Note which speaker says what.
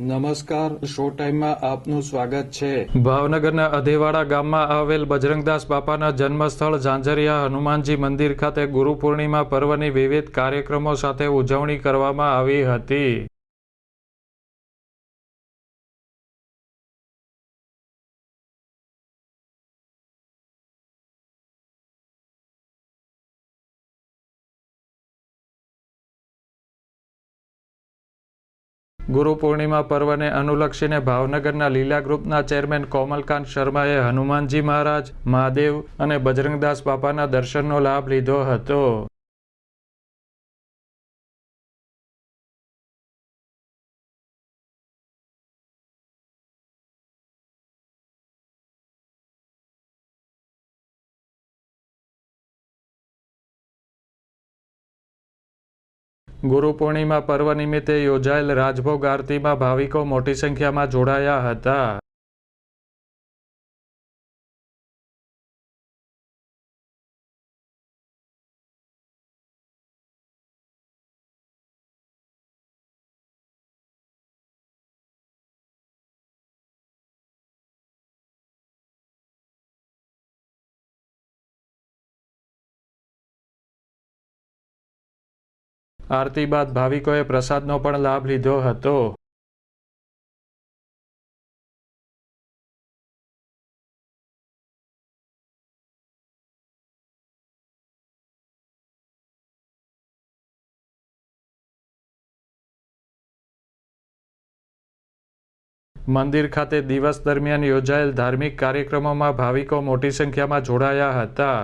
Speaker 1: નમસ્કાર, શો ટાઈમમાં આપનું સ્વાગત છે.
Speaker 2: ભાવનગરના અધેવાડા ગામમાં આવેલ બજરંગદાસ બાપાના જન્મસ્થળ ઝાંઝરિયા હનુમાનજી મંદિર ખાતે ગુરુ પૂર્ણિમા પર્વની વિવિધ કાર્યક્રમો સાથે ઉજવણી કરવામાં આવી હતી. ગુરુ પૂર્ણિમા પર્વને અનુલક્ષીને ભાવનગરના લીલા ગ્રુપના ચેરમેન કોમલકાંત શર્માએ હનુમાનજી મહારાજ, મહાદેવ અને બજરંગદાસ બાપાના દર્શનનો લાભ લીધો હતો. ગુરુ પૂર્ણિમા પર્વ નિમિત્તે યોજાયેલ રાજભોગ આરતીમાં ભાવિકો મોટી સંખ્યામાં જોડાયા હતા. આરતી બાદ ભાવિકોએ પ્રસાદનો પણ લાભ લીધો હતો. મંદિર ખાતે દિવસ દરમિયાન યોજાયેલ ધાર્મિક કાર્યક્રમોમાં ભાવિકો મોટી સંખ્યામાં જોડાયા હતા.